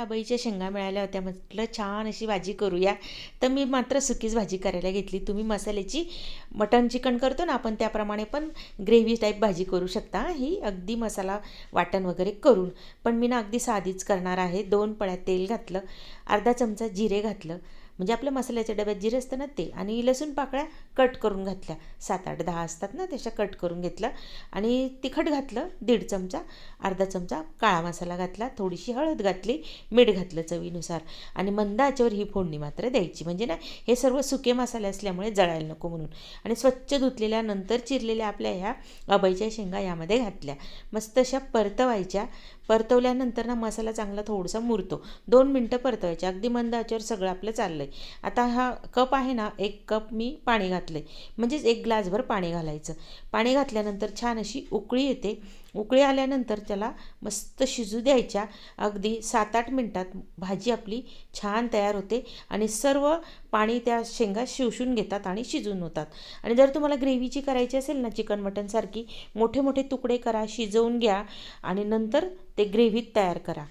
आबाईच्या शेंगा मिळाल्या होत्या. म्हटलं छान अशी भाजी करूया. तर मी मात्र सुकीच भाजी करायला घेतली. तुम्ही मसाल्याची मटन चिकन करतो ना आपण त्याप्रमाणे पण ग्रेव्ही टाईप भाजी करू शकता. ही अगदी मसाला वाटण वगैरे करून. पण मी ना अगदी साधीच करणार आहे. दोन पळ्या तेल घातलं अर्धा चमचा जिरे घातलं म्हणजे आपल्या मसाल्याच्या डब्यात जिरं असतं ना ते. आणि लसूण पाकळ्या कट करून घातल्या. सात आठ दहा असतात ना तशा कट करून घेतलं आणि तिखट घातलं दीड चमचा अर्धा चमचा काळा मसाला घातला थोडीशी हळद घातली मीठ घातलं चवीनुसार. आणि मंद आचेवर ही फोडणी मात्र द्यायची. म्हणजे ना हे सर्व सुके मसाले असल्यामुळे जळायला नको म्हणून. आणि स्वच्छ धुतलेल्या नंतर चिरलेल्या आपल्या ह्या अबईच्या शेंगा यामध्ये घातल्या. मस्त अशा परतवायच्या. परतवल्यानंतर ना मसाला चांगला थोडासा मुरतो. दोन मिनटं परतवायचे. अगदी मंद आचेवर सगळं आपलं चाललं आहे आता हा कप आहे ना एक कप मी पाणी घातलं आहे म्हणजेच एक ग्लासभर पाणी घालायचं. पाणी घातल्यानंतर छान अशी उकळी येते. उकळी आल्यानंतर त्याला मस्त शिजू द्यायच्या. अगदी सात आठ मिनटात भाजी आपली छान तयार होते आणि सर्व पाणी त्या शेंगा शिवशून घेतात आणि शिजून होतात. आणि जर तुम्हाला ग्रेव्हीची करायची असेल ना चिकन मटनसारखी मोठे मोठे तुकडे करा शिजवून घ्या आणि नंतर ते ग्रेव्हीत तयार करा.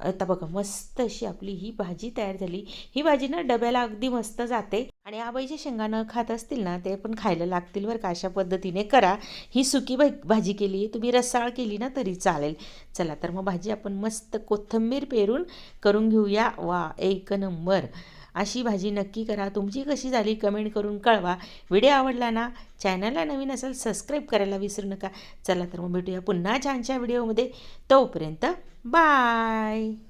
आता बघा मस्त अशी आपली ही भाजी तयार झाली. ही भाजी ना डब्याला अगदी मस्त जाते. आणि आबाईचे शेंगानं खात असतील ना ते पण खायला लागतील बरं का. अशा पद्धतीने करा. ही सुकी भाजी केली तुम्ही रसाळ केली ना तरी चालेल. चला तर मग भाजी आपण मस्त कोथिंबीर पेरून करून घेऊया. वा एक नंबर. अशी भाजी नक्की करा. तुमची कशी झाली कमेंट करून कळवा. व्हिडिओ आवडला ना चॅनलला नवीन असेल सबस्क्राईब करायला विसरू नका. चला तर मग भेटूया पुन्हा छानच्या व्हिडिओमध्ये. तोपर्यंत बाय.